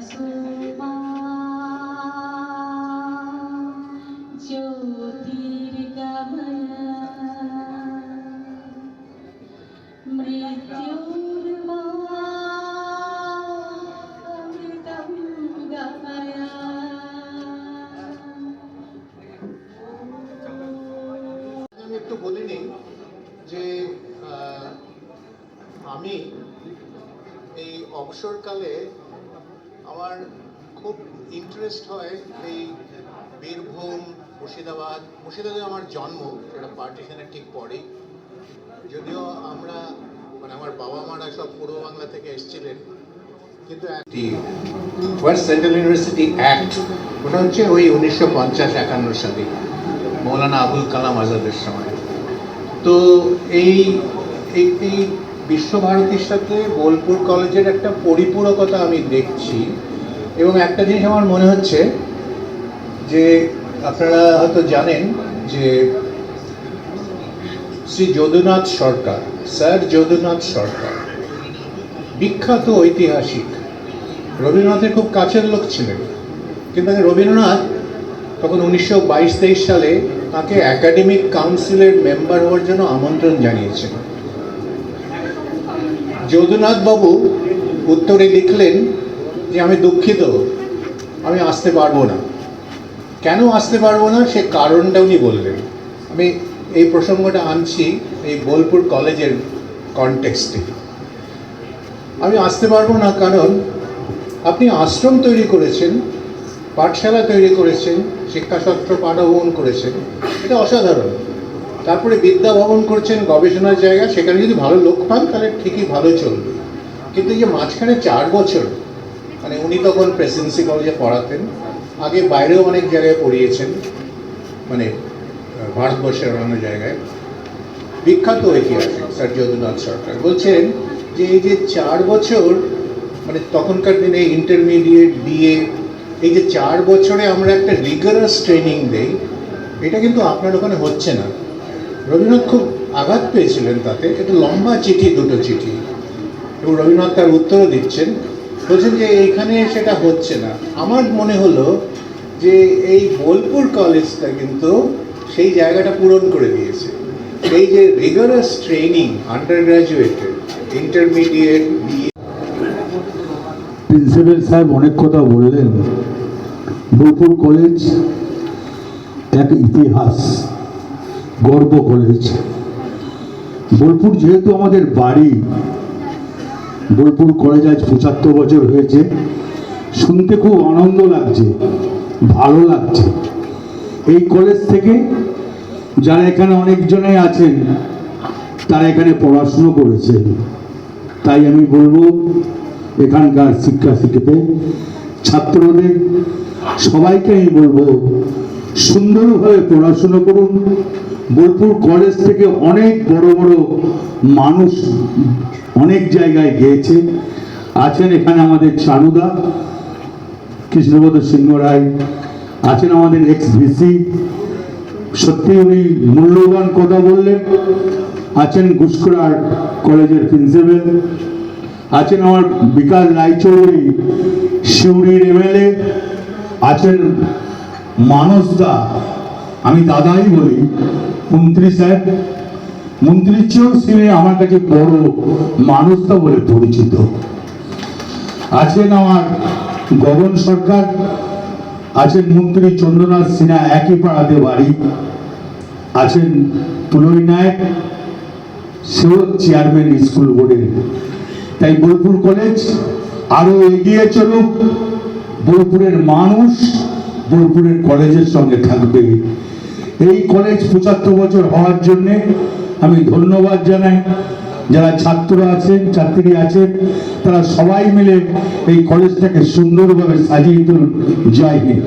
তমসোমা জ্যোতির্গময় মৃত্যুর্মা অমৃতম গময় আমি একটু বলে নিই যে আমি এই অবসরকালে আমার খুব ইন্টারেস্ট হয় এই বীরভূম, মুর্শিদাবাদ। মুর্শিদাবাদে আমার জন্ম, সেটা পার্টিশনের ঠিক পরেই। যদিও আমরা মানে আমার বাবা মারা সব পূর্ব বাংলা থেকে এসেছিলেন, কিন্তু ওয়েস্ট সেন্ট্রাল ইউনিভার্সিটি অ্যাক্ট ওটা হচ্ছে ওই উনিশশো পঞ্চাশ একান্ন সালে, মৌলানা আবুল কালাম আজাদের সময়। তো এই এই বিশ্বভারতীর সাথে বোলপুর কলেজের একটা পরিপূরকতা আমি দেখছি। এবং একটা জিনিস আমার মনে হচ্ছে যে আপনারা হয়তো জানেন যে শ্রী যদুনাথ সরকার, স্যার যদুনাথ সরকার, বিখ্যাত ঐতিহাসিক, রবীন্দ্রনাথের খুব কাছের লোক ছিলেন। কিন্তু রবীন্দ্রনাথ তখন উনিশশো বাইশ তেইশ সালে তাকে একাডেমিক কাউন্সিলের মেম্বার হওয়ার জন্য আমন্ত্রণ জানিয়েছেন। যদুনাথ বাবু উত্তরে লিখলেন যে আমি দুঃখিত, আমি আসতে পারব না। কেন আসতে পারব না? সে কারণটা উনি বললেন। আমি এই প্রসঙ্গটা আনছি এই বোলপুর কলেজের কনটেক্সটে আমি আসতে পারব না কারণ আপনি আশ্রম তৈরি করেছেন, পাঠশালা তৈরি করেছেন শিক্ষাসত্র পাঠভবন করেছেন। এটা অসাধারণ। তারপরে বিদ্যা ভবন করছেন, গবেষণার জায়গা, সেখানে যদি ভালো লোক পান, তাহলে ঠিকই ভালো চলবে। কিন্তু এই যে মাঝখানে চার বছর মানে উনি তখন প্রেসিডেন্সি কলেজে পড়াতেন। আগে বাইরেও অনেক জায়গায় পড়িয়েছেন মানে ভারতবর্ষের অন্যান্য জায়গায়। বিখ্যাত ঐতিহাসিক স্যার যদুনাথ সরকার। বলছেন যে এই যে চার বছর মানে তখনকার দিনে ইন্টারমিডিয়েট বিএ এই যে চার বছরে আমরা একটা রিগারাস ট্রেনিং দেই, এটা কিন্তু আপনার ওখানে হচ্ছে না। রবীন্দ্রনাথ খুব আঘাত পেয়েছিলেন তাতে। এটা লম্বা চিঠি, দুটো চিঠি। এবং রবীন্দ্রনাথ তার উত্তরও দিচ্ছেন। বলছেন যে এইখানে সেটা হচ্ছে না। আমার মনে হলো যে এই বোলপুর কলেজটা কিন্তু সেই জায়গাটা পূরণ করে দিয়েছে। এই যে rigorous training under graduated intermediate principal সাহেব অনেক কথা বললেন। বোলপুর কলেজ এক ইতিহাস, গর্ব কলেজ। বোলপুর যেহেতু আমাদের বাড়ি বোলপুর কলেজ আজ পঁচাত্তর বছর হয়েছে। শুনতে খুব আনন্দ লাগছে, ভালো লাগছে। এই কলেজ থেকে যারা এখানে অনেকজনে আছেন, তারা এখানে পড়াশুনো করেছেন। তাই আমি বলব, এখানকার শিক্ষা শিক্ষিতে, ছাত্রদের সবাইকে আমি বলব, সুন্দরভাবে পড়াশুনো করুন। বোলপুর কলেজ থেকে অনেক বড় বড় মানুষ অনেক জায়গায় গিয়েছে। আছেন এখানে আমাদের চারুদা কৃষ্ণপদ সিংহ রায়, আছেন আমাদের এক্স ভিসি সত্যি উনি মূল্যবান কথা বললেন। আছেন গুসকরার কলেজের প্রিন্সিপাল। আছেন আমার বিকাশ রায়চৌধুরী শিউরির এমএলএ। আছেন মানস দা। আমি দাদাই বলি, মন্ত্রী সাহেব। মন্ত্রীর চেয়েও ছিলেন আমার কাছে বড় মানুষদা বলে পরিচিত। আছেন আমার গগন সরকার, আছেন মন্ত্রী চন্দ্রনাথ সিনহা, একই পাড়াতে বাড়ি। আছেন পুলই নায়ক, সেও চেয়ারম্যান স্কুল বোর্ডের তাই বোলপুর কলেজ আরও এগিয়ে চলুক। বোলপুরের মানুষ বোলপুরের কলেজের সঙ্গে থাকবে। এই কলেজ পঁচাত্তর বছর হওয়ার জন্যে আমি ধন্যবাদ জানাই। যারা ছাত্র আছেন, ছাত্রী আছেন, তারা সবাই মিলে এই কলেজটাকে সুন্দরভাবে সাজিয়ে তুলুন। জয় হিন্দ।